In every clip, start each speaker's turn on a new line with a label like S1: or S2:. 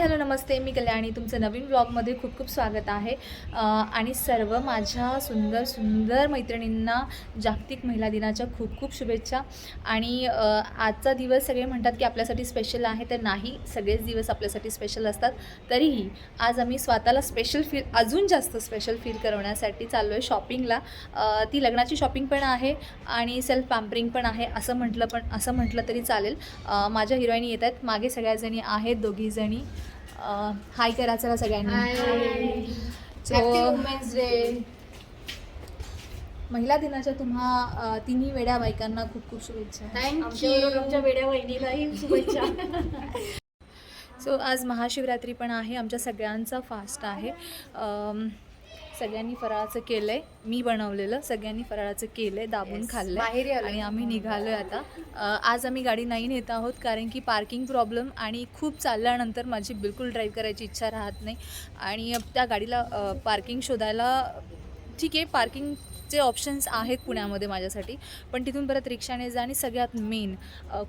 S1: Hello नमस्ते. मी कल्याणी. तुमचं नवीन ब्लॉगमध्ये खूप खूप स्वागत आहे. आणि सर्व माझ्या सुंदर सुंदर मैत्रिणींना जागतिक महिला दिनाच्या खूप खूप शुभेच्छा. आणि आजचा दिवस सगळे म्हणतात की आपल्यासाठी स्पेशल आहे तर नाही. सगळेच दिवस आपल्यासाठी स्पेशल असतात. तरीही आज आम्ही स्वतःला स्पेशल फील अजून जास्त स्पेशल फील करवण्यासाठी चाललो आहे शॉपिंगला ती लग्नाची शॉपिंग पण आहे आणि सेल्फ पॅम्परिंग पण आहे असं म्हटलं पण असं म्हटलं तरी चालेल. माझ्या हिरोईनी येत आहेत. मागे सगळ्याजणी आहेत दोघीजणी. हाय करा चला सगळ्यांनी. So, महिला दिनाच्या तुम्हा तिन्ही वेड्या बायकांना खूप खूप शुभेच्छा.
S2: आमच्या वेड्या वहिनीलाही शुभेच्छा.
S1: सो आज महाशिवरात्री पण आहे. आमच्या सगळ्यांचा फास्ट आहे. सगळ्यांनी फराळाचं केलं आहे मी बनवलेलं सगळ्यांनी फराळाचं केलं आहे दाबून खाल्लं. आणि आम्ही निघालो आहे आता आज आम्ही गाडी नाही नेत आहोत कारण की पार्किंग प्रॉब्लेम आणि खूप चालल्यानंतर माझी बिलकुल ड्राईव्ह करायची इच्छा राहत नाही. आणि त्या गाडीला पार्किंग शोधायला ठीक आहे जे ऑप्शन्स आहेत पुण्यामध्ये माझ्यासाठी पण तिथून परत रिक्षाने जा आणि सगळ्यात मेन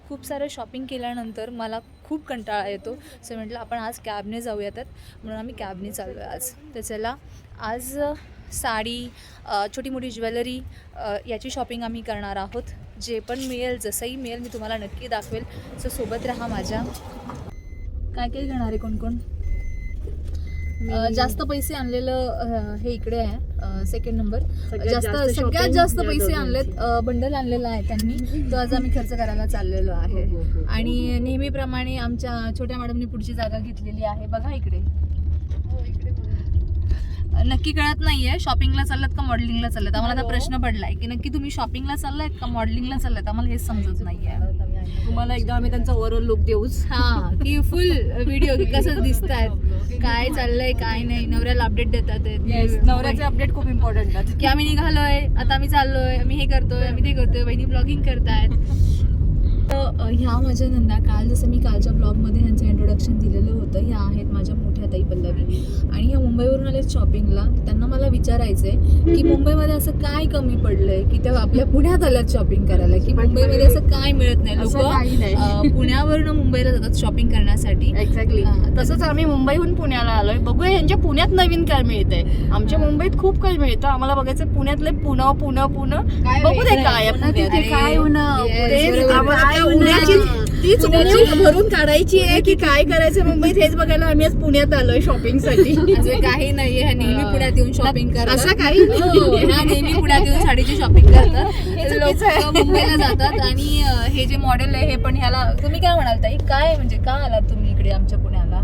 S1: खूप सारं शॉपिंग केल्यानंतर मला खूप कंटाळा येतो. सो म्हटलं आपण आज कॅबने जाऊयात. म्हणून आम्ही कॅबने चाललो आहे आज. तर चला आज साडी छोटी मोठी ज्वेलरी याची शॉपिंग आम्ही करणार आहोत. जे पण मिळेल जसंही मिळेल मी तुम्हाला नक्की दाखवेल. सो सोबत राहा माझ्या. काय काय घेणार आहे कोण कोण? जास्त पैसे आणलेलं हे इकडे आहे. सेकंड नंबर जास्त
S2: जास्त
S1: सगळ्यात जास्त पैसे. आणलेत बंडल आणलेला आहे त्यांनी. तो आज आम्ही खर्च करायला चाललेलो आहे.
S2: हो, हो, हो.
S1: आणि नेहमीप्रमाणे आमच्या छोट्या मॅडमनी पुढची जागा घेतलेली आहे. बघा इकडे. नक्की कळत नाहीये शॉपिंगला चाललात का मॉडेलिंगला चाललात? आम्हाला आता प्रश्न पडलाय की नक्की तुम्ही शॉपिंगला चाललायत का मॉडेलिंगला चाललात आम्हाला हेच समजत नाहीये.
S2: तुम्हाला एकदा आम्ही त्यांचा ओव्हरऑल लुक देऊच.
S1: हा की फुल व्हिडिओ की कसं दिसत आहेत काय चाललंय काय नाही नवऱ्याला अपडेट देतात.
S2: नवऱ्याचे अपडेट खूप इम्पॉर्टंट
S1: की आम्ही निघालोय आता आम्ही चाललोय आम्ही हे करतोय आम्ही ते करतोय बहिणी ब्लॉगिंग करतायत. तर ह्या माझ्या नंदा काल जसं मी कालच्या ब्लॉगमध्ये ह्यांचं इंट्रोडक्शन दिलेलं होतं ह्या आहेत माझ्या मोठ्या ताई पल्लवी. आणि ह्या मुंबईवरून आलेत शॉपिंगला त्यांना मला विचारायचं आहे की मुंबईमध्ये असं काय कमी पडलंय की त्या आपल्या पुण्यात आल्यात शॉपिंग करायला? की मुंबईमध्ये असं काय मिळत नाही. लोक पुण्यावरून मुंबईला जातात शॉपिंग करण्यासाठी.
S2: एक्झॅक्टली
S1: हा,
S2: तसंच आम्ही मुंबईहून पुण्याला आलोय. बघूया यांच्या पुण्यात नवीन काय मिळतंय? आमच्या मुंबईत खूप काही मिळतं. आम्हाला बघायचं पुण्यातले पुणं पुणं पुणं. बघू दे काय काय उन्हा त्या
S1: उन्हा?
S2: उन्हाची तीच
S1: पुण्याची-
S2: उणीव भरून काढायची आहे की काय करायचं? मुंबईत हेच बघायला आम्ही आज पुण्यात आलोय शॉपिंगसाठी
S1: असं काही नाहीये. ह्या नेहमी पुण्यात येऊन शॉपिंग करतात.
S2: असं काही?
S1: हो. ह्या नेहमी पुण्यात येऊन साडीची शॉपिंग करतात. लोक मुंबईला जातात आणि हे जे मॉडेल आहे हे पण ह्याला तुम्ही काय म्हणाल ताई? काय म्हणजे का आलात तुम्ही इकडे आमच्या पुण्याला?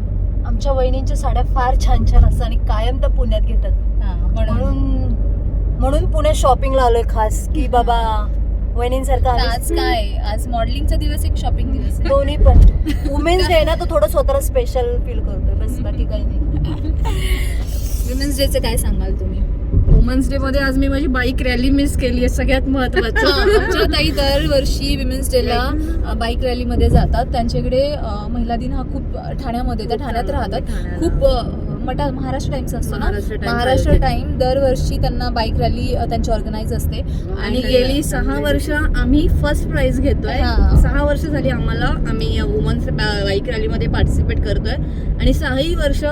S3: आमच्या वहिनींच्या साड्या फार छान छान असतात आणि कायम त्या पुण्यात घेतात.
S1: हा, म्हणून?
S3: म्हणून पुण्यात शॉपिंगला आलोय खास की बाबा वहिनींसारखं
S1: तर
S3: आम्ही
S1: आज काय? आज मॉडेलिंगचा दिवस एक शॉपिंग दिवस आहे.
S3: दोन्ही पण. वुमेन्स डे ना तो थोडं स्वतःला स्पेशल फील करतोय. बस बाकी काही नाही.
S1: विमेन्स डेचं काय सांगाल तुम्ही?
S2: वुमन्स डे मध्ये आज मी माझी बाईक रॅली मिस केली आहे सगळ्यात
S1: हा,
S2: महत्वाचं
S1: आमच्या ताई दरवर्षी विमेन्स डेला बाईक रॅलीमध्ये जातात. त्यांच्याकडे अं, महिला दिन हा खूप ठाण्यामध्ये त्या ठाण्यात राहतात. खूप अं, मटा महाराष्ट्र टाइम्स असतो ना?
S2: महाराष्ट्र
S1: महाराष्ट्र. टाइम दरवर्षी त्यांना बाईक रॅली त्यांची ऑर्गनाईज असते.
S2: आणि गेली सहा वर्ष आम्ही फर्स्ट प्राइज घेतोय.
S1: हा.
S2: सहा वर्ष झाली आम्हाला आम्ही वुमन्स बाईक रॅलीमध्ये पार्टिसिपेट करतोय. आणि सहाही वर्ष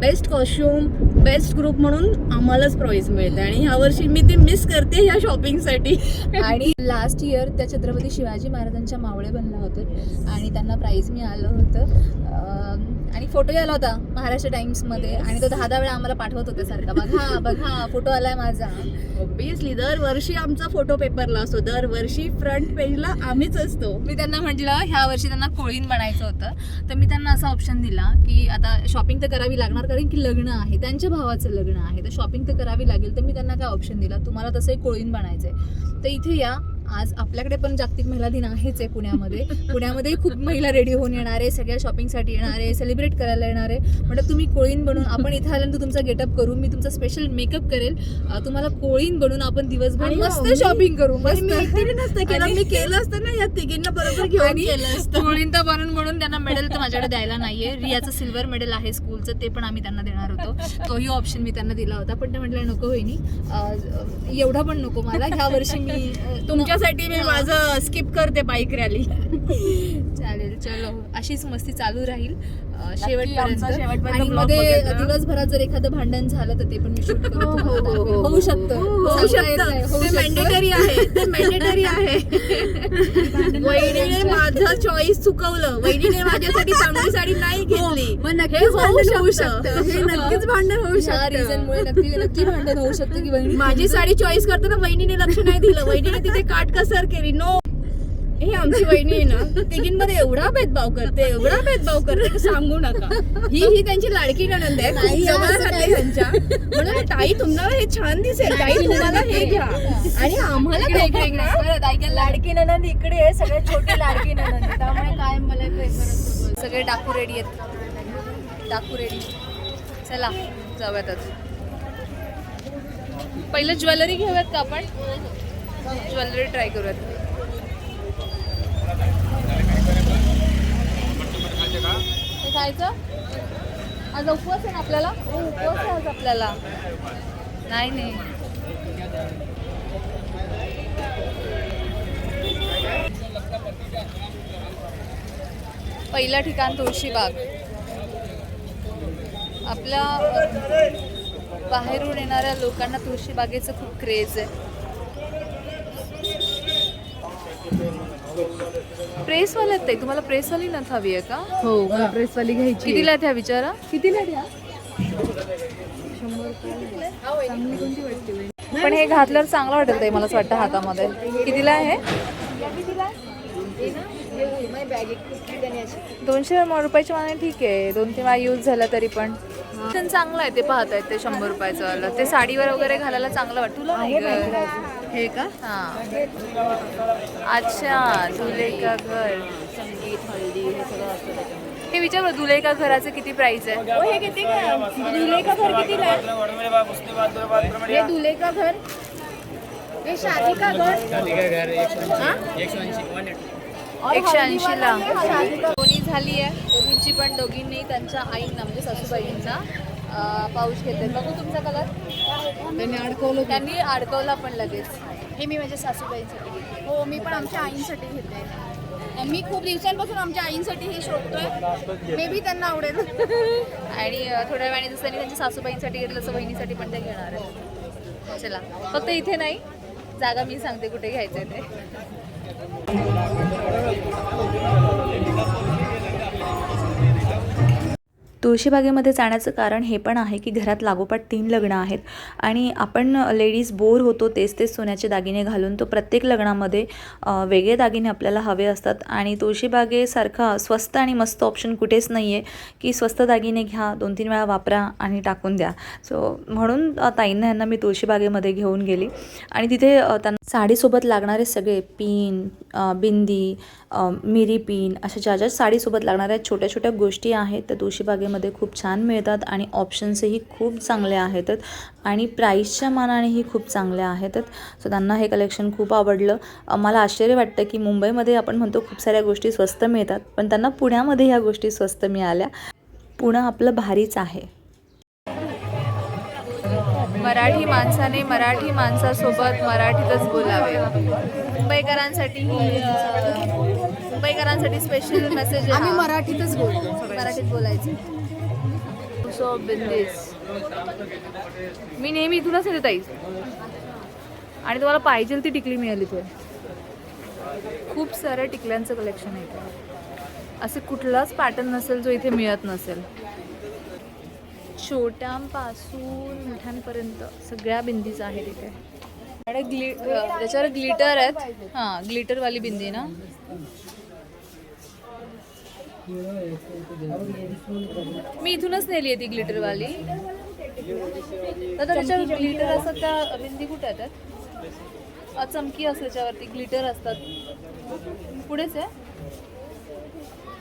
S2: बेस्ट कॉस्ट्युम बेस्ट ग्रुप म्हणून आम्हालाच प्राइज मिळते आणि ह्या वर्षी मी ते मिस करते ह्या शॉपिंगसाठी
S1: आणि लास्ट इयर त्या छत्रपती शिवाजी महाराजांच्या मावळे बनल्या होते. आणि त्यांना प्राईज मिळालं होतं. अं, आणि फोटोही आला होता महाराष्ट्र टाइम्समध्ये आणि तो दहा दहा वेळा आम्हाला पाठवत होते सारखा. बघा बघा फोटो आलाय माझा.
S2: ऑब्विसली दरवर्षी आमचा फोटो पेपरला असतो. दरवर्षी फ्रंट पेजला आम्हीच असतो.
S1: मी त्यांना म्हटलं ह्या वर्षी त्यांना कोळीन बनायचं होतं. तर मी त्यांना असा ऑप्शन दिला की आता शॉपिंग तर करावी लागणार कारण की लग्न आहे. त्यांच्या भावाचं लग्न आहे. तर शॉपिंग तर करावी लागेल. तर मी त्यांना काय ऑप्शन दिला? तुम्हाला तसंही कोळीन बनायचंय. तर इथे या. आज आपल्याकडे पण जागतिक महिला दिन आहेच आहे पुण्यामध्ये. पुण्यामध्ये खूप महिला रेडी होऊन येणार आहे सगळ्या शॉपिंगसाठी येणार आहे सेलिब्रेट करायला येणार आहे. म्हणजे तुम्ही कोळीन बनून आपण इथे आल्यानंतर तुमचा गेटअप करू मी तुमचा स्पेशल मेकअप करेल. तुम्हाला कोळीन बनून आपण दिवसभर
S2: आणि
S1: मस्त शॉपिंग करू मस्त.
S2: मी केलं असतं ना या तिघींना बरोबर घेऊन.
S1: कोळीन तर बनून म्हणून त्यांना मेडल तर माझ्याकडे द्यायला नाहीये. रियाचं सिल्वर मेडल आहे स्कूलचं ते पण आम्ही त्यांना देणार होतो. तोही ऑप्शन मी त्यांना दिला होता. पण ते म्हटलं नको होईनी एवढा पण नको मला. ह्या वर्षी मी
S2: तुमच्या तुमच्यासाठी मी माझं स्किप करते बाईक रॅली
S1: चालेल चलो अशीच मस्ती चालू राहील शेवटपर्यंत. आणि मध्ये. दिवसभरात जर एखादं भांडण झालं तर ते पण मी शूट करत.
S2: हो, हो, हो.
S1: होऊ शकतं.
S2: होऊ शकतं. मॅन्डेटरी आहे ते मॅन्डेटरी आहे. वहिनीने माझं चॉईस चुकवलं. वहिनीने माझ्यासाठी चांगली साडी नाही घेतली.
S1: मग नक्कीच
S2: होऊ
S1: भांडण होऊ
S2: शकतं. हे नक्कीच भांडण होऊ शकतं.
S1: रिझनमुळे नक्की नक्की भांडण होऊ शकतं की
S2: माझी साडी चॉईस करताना वहिनीने लक्ष नाही दिलं. वहिनीने तिथे काटकसर केली. नो आमची वहिनी आहे ना तिघींमध्ये एवढा भेदभाव करते एवढा भेदभाव करते की सांगू नका. ही ही त्यांची लाडकी ननंद आहे खूप जवळ राहते. त्यांच्या. म्हणून ताई तुम्हाला हे छान दिसेल. ताई तुम्हाला हे घ्या. आणि आम्हाला काय
S3: लाडकी ननंद इकडे आहे सगळ्यात छोटी लाडकी आहे. त्यामुळे काय मला
S1: सगळे डाकू रेडी आहेत. डाकू रेडी. चला जाऊयात आज पहिलं ज्वेलरी घेऊयात का आपण? ज्वेलरी ट्राय करूयात. हे आज उपवास आहे ना आपल्याला? हो उपवास आहे आज आपल्याला. नाही नाही. पहिलं ठिकाण तुळशीबाग आपल्या बाहेरून येणाऱ्या लोकांना तुळशीबागेचं खूप क्रेज आहे. प्रेसवाले आहेत ताई तुम्हाला प्रेसवाली नथ हवी आहे का?
S2: हो मला प्रेसवाली घ्यायची
S1: कितीला ह्या विचारा
S2: कितीला द्या?
S1: पण हे घातल्यावर चांगलं वाटेल ताई मला असं वाटतं हातामध्ये. कितीला आहे? दोनशे रुपयाची माने ठीक आहे. दोन तीन वेळा यूज झाला तरी पण. पण चांगलं आहे ते पाहत आहेत ते शंभर रुपयाचं वालं. ते साडीवर वगैरे घालायला चांगलं वाटतं. तुला नाही गं?
S2: हे का?
S1: हां. अच्छा दुले का घर.
S3: संगीत हळदी हे सगळं असतं त्याच्यामध्ये.
S1: हे विचार बरं, दुले का घराचं किती प्राइस आहे?
S2: ओ, हे किती का दुले का घर कितीला आहे? हे दुले का घर? हे शादी का घर हा?
S1: एकशे ऐंशीला दोन्ही झाली आहे. दोघींची पण दोघींनी त्यांच्या आईंना म्हणजे सासूबाईंना अं, पाऊच घेतले बघू तुमचा कलर
S2: त्यांनी अडकवलं
S1: त्यांनी अडकवला पण लगेच.
S4: हे मी माझ्या सासूबाईंसाठी घेतले हो मी पण आमच्या आईंसाठी
S2: आणि मी खूप दिवसांपासून आमच्या आईंसाठी हे शोधतोय.
S4: मे बी त्यांना आवडेल.
S1: आणि थोड्या वेळाने जसं त्यांनी त्यांच्या सासूबाईंसाठी घेतलं तसं बहिणीसाठी पण ते घेणार आहे चला फक्त इथे नाही. जागा मी सांगते कुठे घ्यायचं ते.
S5: तुळशीबागेमध्ये जाण्याचं कारण हे पण आहे की घरात लागोपाठ तीन लग्न आहेत. आणि आपण लेडीज बोर होतो तेच तेच सोन्याचे दागिने घालून. तो प्रत्येक लग्नामध्ये वेगळे दागिने आपल्याला हवे असतात. आणि तुळशीबागेसारखा स्वस्त आणि मस्त ऑप्शन कुठेच नाही आहे की स्वस्त दागिने घ्या दोन तीन वेळा वापरा आणि टाकून द्या. सो म्हणून ताईंना यांना मी तुळशीबागेमध्ये घेऊन गेली. आणि तिथे त्यांना साडीसोबत लागणारे सगळे पिन बिंदी मिरी पिन अशा ज्या ज्या साडीसोबत लागणाऱ्या छोट्या छोट्या गोष्टी आहेत त्या तुळशीबागे तुळशीबागेमध्ये खूप छान मिळतात आणि ऑप्शन्सही खूप चांगले आहेत आणि प्राईसच्या मानानेही खूप चांगले आहेत. सो त्यांना हे कलेक्शन खूप आवडलं. मला आश्चर्य वाटतं की मुंबईमध्ये आपण म्हणतो खूप साऱ्या गोष्टी स्वस्त मिळतात पण त्यांना पुण्यामध्ये ह्या गोष्टी स्वस्त मिळाल्या. पुणं आपलं भारीच आहे.
S1: मराठी माणसाने मराठी माणसासोबत मराठीतच बोलावे. मुंबईकरांसाठी मुंबईकरांसाठी स्पेशल मेसेज
S4: आम्ही मराठीतच बोलतो.
S1: मराठीत बोलायचं. सो बिंदेस मी नेहमी इथूनच येते ताई. आणि तुम्हाला पाहिजे ती टिकली मिळाली तर. खूप साऱ्या टिकल्यांचं कलेक्शन आहे इथे. असे कुठलाच पॅटर्न नसेल जो इथे मिळत नसेल. छोट्यांपासून मोठ्यांपर्यंत सगळ्या बिंदीच आहेत इथे. आणि ग्लि त्याच्यावर ग्लिटर आहेत. हां ग्लिटरवाली बिंदी ना. मी इथूनच नेली आहे ती ग्लिटरवाली. तर त्याच्यावर ग्लिटर असतात त्या बिंदी कुठे आहेत चमकी असते त्याच्यावरती ग्लिटर असतात. पुढेच आहे?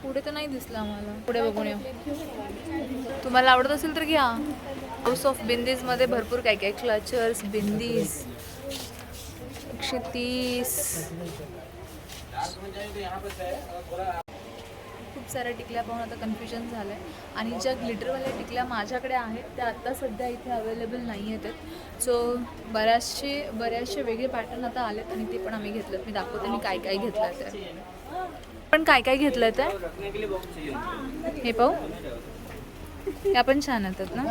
S1: पुढे तर नाही दिसलं आम्हाला. पुढे बघून येऊ. तुम्हाला आवडत असेल तर घ्या. हाऊस ऑफ बिंदीजमध्ये भरपूर काय काय क्लचर्स बिंदीज एकशे तीस. खूप साऱ्या टिकल्या पाहून आता कन्फ्युजन झालं आहे आणि ज्या ग्लिटरवाल्या टिकल्या माझ्याकडे आहेत त्या आत्ता सध्या इथे अवेलेबल नाही आहेत. सो बऱ्याचशे बऱ्याचशे वेगळे पॅटर्न आता आलेत आणि ते पण आम्ही घेतलेत. मी दाखवते मी काय काय घेतलं ते. पण काय काय घेतलं ते? हे पाहू. या पण छान येतात ना.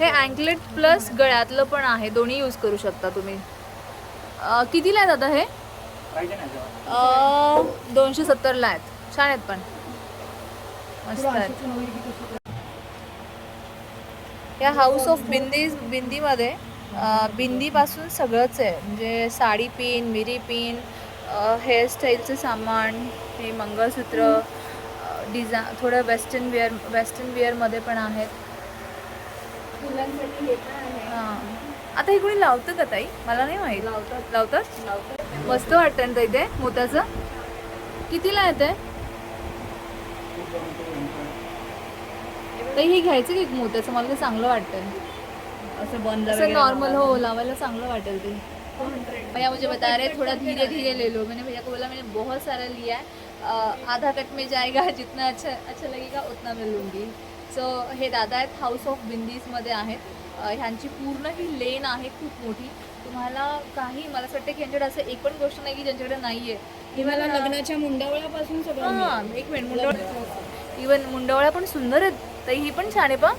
S1: हे अँकलेट प्लस गळ्यातलं पण आहे. दोन्ही यूज करू शकता तुम्ही. अं, कितीला आहेत आता हे? अं, दोनशे सत्तरला आहेत. छान आहेत पण. मस्त आहेत. या हाऊस ऑफ बिंदी बिंदीमध्ये अं, बिंदीपासून सगळंच आहे. म्हणजे साडी पिन मिरी पिन हेअरस्टाईलचं सामान हे मंगळसूत्र डिझा थोडं वेस्टर्न वेअर वेस्टर्न वेअरमध्ये पण आहेत. हां आता हे कोणी लावतं का ताई? मला नाही माहीत. लावतात. लावतात? मस्त वाटतं ना ताई ते मोत्याचं. कितीला आहे ते? ताई हे घ्यायचं की मोत्याचं? मला ते चांगलं वाटतं
S2: असं बंद
S1: असं नॉर्मल हो लावायला चांगलं वाटेल ते. भैया मुझे बता रहे थोड़ा धीरे धीरे ले लो. मैंने भैया को बोला मैंने बहुत सारा लिया है। आधा कट में जाएगा जितना अच्छा अच्छा लगेगा उतना मैं लूँगी। सो हे दादा आहेत हाऊस ऑफ बिंदीजमध्ये आहेत. ह्यांची पूर्ण ही लेन आहे खूप मोठी. तुम्हाला काही मला असं वाटतं की यांच्याकडे असं एक पण गोष्ट नाही की ज्यांच्याकडे नाही आहे
S2: मला लग्नाच्या मुंडावळ्यापासून सगळं
S1: हां एक मिनिट मुंडवळ्या इवन मुंडवळ्या पण सुंदर आहेत. ताई ही पण छान आहे पा.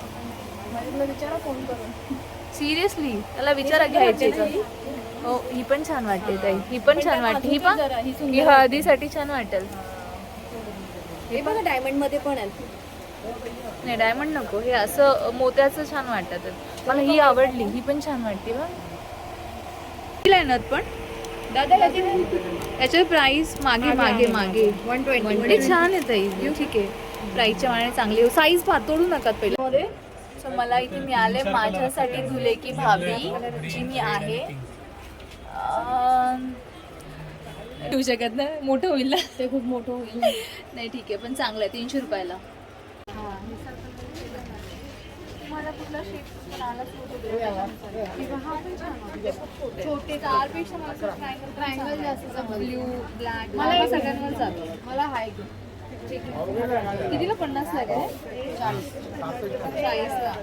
S2: विचारा फोन करून.
S1: सिरियसली त्याला विचारा घ्यायची? हो? ही पण छान वाटते ताई. ही. पण छान वाटते. ही पण
S2: ही
S1: हळदीसाठी छान वाटेल.
S3: हे. बघा डायमंडमध्ये पण आहेत.
S1: नाही डायमंड नको. हे असं मोत्याचं छान वाटत. मला ही आवडली. ही पण छान वाटते आहे नथ पण.
S2: दादा याची
S1: याच्यावर प्राइस मागे मागे मागे
S2: वन ट्वेंटी
S1: म्हणजे छान आहे ताई. ठीक आहे. प्राईसच्या मानाने चांगली साईज पातोडू नका पहिला. सो मला इथे मिळाले माझ्यासाठी धुले की भाभी जी मी आहे. ठेवू शकत ना मोठं होईल ना?
S2: ते खूप मोठं होईल.
S1: नाही ठीक आहे. पण चांगलं आहे. तीनशे रुपयाला. छोटे. चारपेक्षा मला ट्रायंगल जास्त ब्ल्यू ब्लॅक मला सगळ्यांवर जातो.
S4: मला हाय
S1: कितीला पन्नास लागेल चाळीस चाळीसला.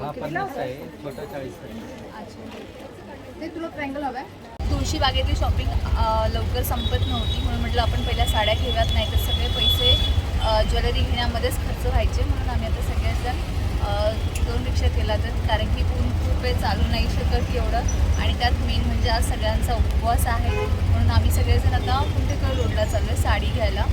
S6: हा पन्नास आहे. छोटा चाळीस आहे
S4: ते तुला ट्रँगल हवाय
S1: तुळशी बागेतली शॉपिंग लवकर संपत नव्हती. म्हणून म्हटलं आपण पहिल्या साड्या घेऊयात नाही तर सगळे पैसे ज्वेलरी घेण्यामध्येच खर्च व्हायचे. म्हणून आम्ही आता सगळेजण दोन रिक्षा केला तर कारण की ऊन खूप वेळ चालू नाही शकत एवढं. आणि त्यात मेन म्हणजे आज सगळ्यांचा उपवास आहे. म्हणून आम्ही सगळेजण आता कुठेकर रोडला चाललो आहे साडी घ्यायला.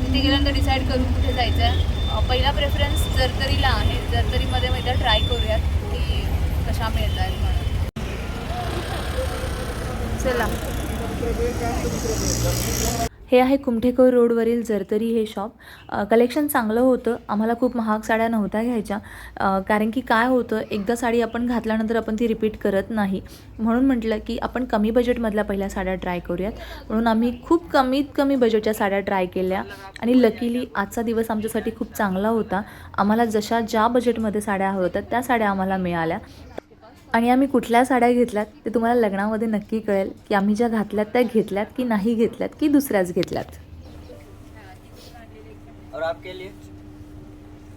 S1: तिथे गेल्यानंतर डिसाईड करून कुठे जायचं आहे पहिला प्रेफरन्स जरतरीला आहे जरतरीमध्ये मग एकदा ट्राय करूयात की कशा मिळत आहेत म्हणून. चला.
S5: हे आहे कुमठेकर रोडवरील जरतरी हे शॉप कलेक्शन चांगलं होतं. आम्हाला खूप महाग साड्या नव्हत्या घ्यायच्या. कारण की काय होतं एकदा साडी आपण घातल्यानंतर आपण ती रिपीट करत नाही. म्हणून म्हटलं की आपण कमी बजेटमधल्या पहिल्या साड्या ट्राय करूयात. म्हणून आम्ही खूप कमीत कमी बजेटच्या साड्या ट्राय केल्या. आणि लकीली आजचा दिवस आमच्यासाठी खूप चांगला होता. आम्हाला जशा ज्या बजेटमध्ये साड्या हव्या होत्या त्या साड्या आम्हाला मिळाल्या. आणि आम्ही कुठल्या साड्या घेतल्यात ते तुम्हाला लग्नामध्ये नक्की कळेल की आम्ही ज्या घातल्यात त्या घेतल्यात की नाही घेतल्यात की दुसऱ्याच घेतल्यात.
S6: और आपके लिए?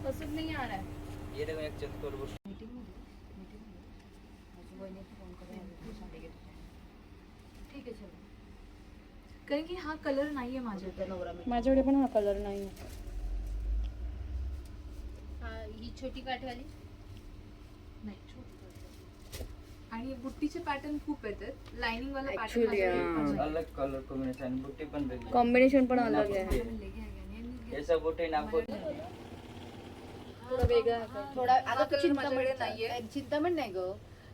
S4: पसंद नहीं आ रहा है
S6: ये देखो एक चतुर
S1: कारण की हा कलर नाहीये माझ्याकडे.
S2: माझ्याकडे पण हा कलर नाही
S4: हा, ही छोटी काठवाली?
S1: नाही छोटी. आणि बुट्टीचे पॅटर्न खूप येतात. लाइनिंग वाला
S2: Actually,
S1: पॅटर्न
S6: अलग कलर कॉम्बिनेशन बुट्टी पण वेगळी.
S2: कॉम्बिनेशन पण अलग आहे.
S6: ऐसा बुट्टी नागपूर
S4: थोडा आता
S1: कलर
S4: चिंतामण
S1: माझ्याकडे नाहीये.
S4: चिंतामण नाही ग.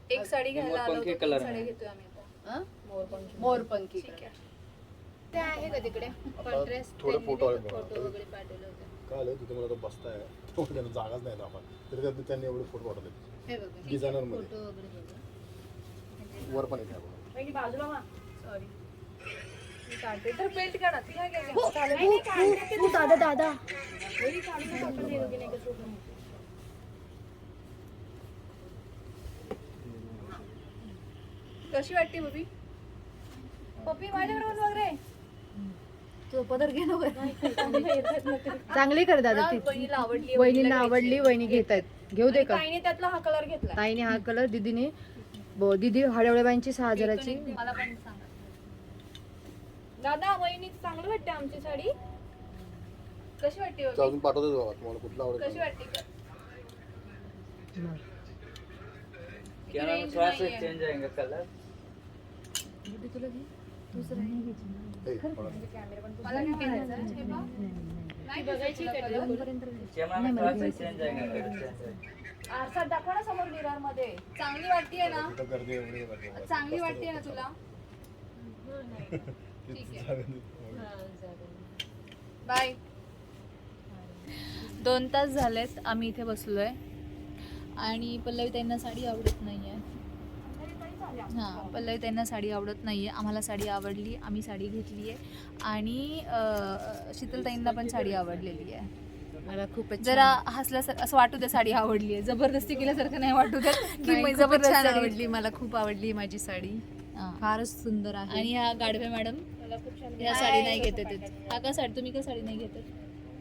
S1: एक साडी घ्यायला आलो
S6: मोरपंखी
S1: होतो,
S6: color
S1: तीन साड्या
S6: आहे.
S1: घेतोय आम्ही आता.
S4: हं? मोरपंखी. ते आहे का तिकडे? कॉन्ट्रास्ट
S7: थोडे फोटो आहेत बघा.
S4: फोटो वगैरे पाठवले होते.
S7: काय आलं तिथे मला तो बसताय. तो त्यांना जागाच नाही आपण तरी त्यात त्यांनी एवढे फोटो पाठवले
S4: हे बघा
S7: डिझायनरमध्ये.
S4: फोटो वगैरे बघा.
S7: वर पण येते. आपण
S1: सॉरी मी काढते. तर बेल्ट काढा. ती घ्या, घ्या,
S4: हो,
S1: घ्या.
S4: तू दादा दादा.
S1: कशी वाटते बबी? पप्पी माझ्याकडे वगैरे?
S3: तो पदर घे ना वर.
S4: चांगली कर दादा ती.
S1: बहिणीला आवडली
S4: वहिनींना आवडली वहिनी घेत आहेत. घेऊ दे का?
S1: ताईने त्यातला हा कलर घेतला
S4: ताईने हा कलर दिदीने ब- दिदी हळवळेबाईंची सहा हजाराची.
S1: मला पण सांगा. दादा वहिनी चांगली वाटते आमची साडी? कशी वाटते?
S7: अजून पाठवतो बाबा तुम्हाला कुठला
S1: कशी वाटते
S6: क्या नाम थोड़ा सा चेंज आएगा कलर
S7: हे, बघा.
S1: मला काय म्हणायचं हे बघ. नाही बघायची
S6: कैमरा में थोड़ा सा चेंज आएगा कलर चेंज आएगा.
S1: आरसात दाखवा ना समोर मिररमध्ये? चांगली वाटतेय ना?
S7: इथं गर्दी एवढी आहे.
S1: चांगली वाटतेय ना तुला? बाय. दोन तास झालेत आम्ही इथे बसलोय. आणि पल्लवी त्यांना साडी आवडत नाही आहे हां पल्लवी त्यांना साडी आवडत नाही आहे आम्हाला साडी आवडली आम्ही साडी घेतली आहे आणि अं, शीतलताईंना पण साडी आवडलेली आहे
S4: मला खूपच
S1: जरा हसल्यासारखं असं वाटू दे साडी आवडली आहे. जबरदस्ती केल्यासारखं नाही वाटू दे की जबरदस्ती
S4: आवडली मला खूप आवडली माझी साडी. फारच सुंदर आहे.
S1: आणि ह्या गाडवे मॅडम ह्या साडी नाही घेत हा का साडी तुम्ही का साडी नाही घेत?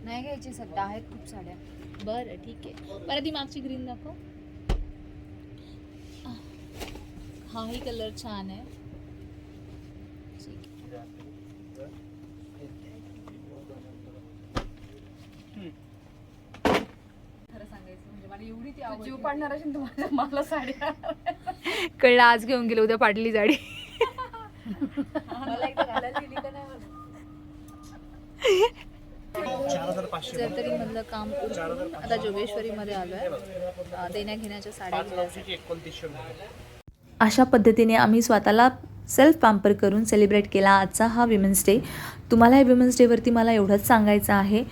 S4: नाही घ्यायची सध्या आहेत खूप साड्या.
S1: बरं ठीक आहे. बरं ती मागची ग्रीन दाखव. हाही कलर छान आहे ठीक आहे. खरं सांगायचं म्हणजे मला एवढी ती.
S4: जीव पाडणार असेल तुम्हाला मला साड्या
S1: कळलं आज घेऊन गेले उद्या पाडली साडी.
S3: नाही मला?
S1: जरतरी मधलं काम आता जोगेश्वरीमध्ये आलोय. अं, देण्या घेण्याच्या साड्या घ्यायच्या
S5: अशा पद्धतीने आम्ही स्वतःला सेल्फ पॅम्पर करून सेलिब्रेट केला. आजचा हा विमेन्स डे तुम्हाला या विमेन्स डेवरती मला एवढंच सांगायचं आहे.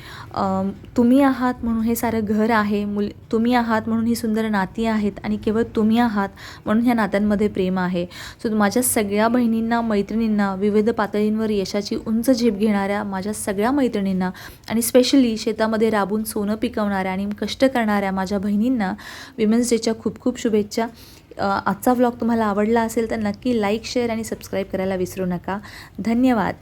S5: तुम्ही आहात म्हणून हे सारं घर आहे. मुल तुम्ही आहात म्हणून ही सुंदर नाती आहेत आणि केवळ तुम्ही आहात म्हणून ह्या नात्यांमध्ये प्रेम आहे. सो माझ्या सगळ्या बहिणींना मैत्रिणींना विविध पातळींवर यशाची उंच झेप घेणाऱ्या माझ्या सगळ्या मैत्रिणींना आणि स्पेशली शेतामध्ये राबून सोनं पिकवणाऱ्या आणि कष्ट करणाऱ्या माझ्या बहिणींना विमेन्स डेच्या खूप खूप शुभेच्छा. आजचा व्लॉग तुम्हाला आवडला असेल तर नक्की लाईक शेअर आणि सबस्क्राईब करायला विसरू नका. धन्यवाद.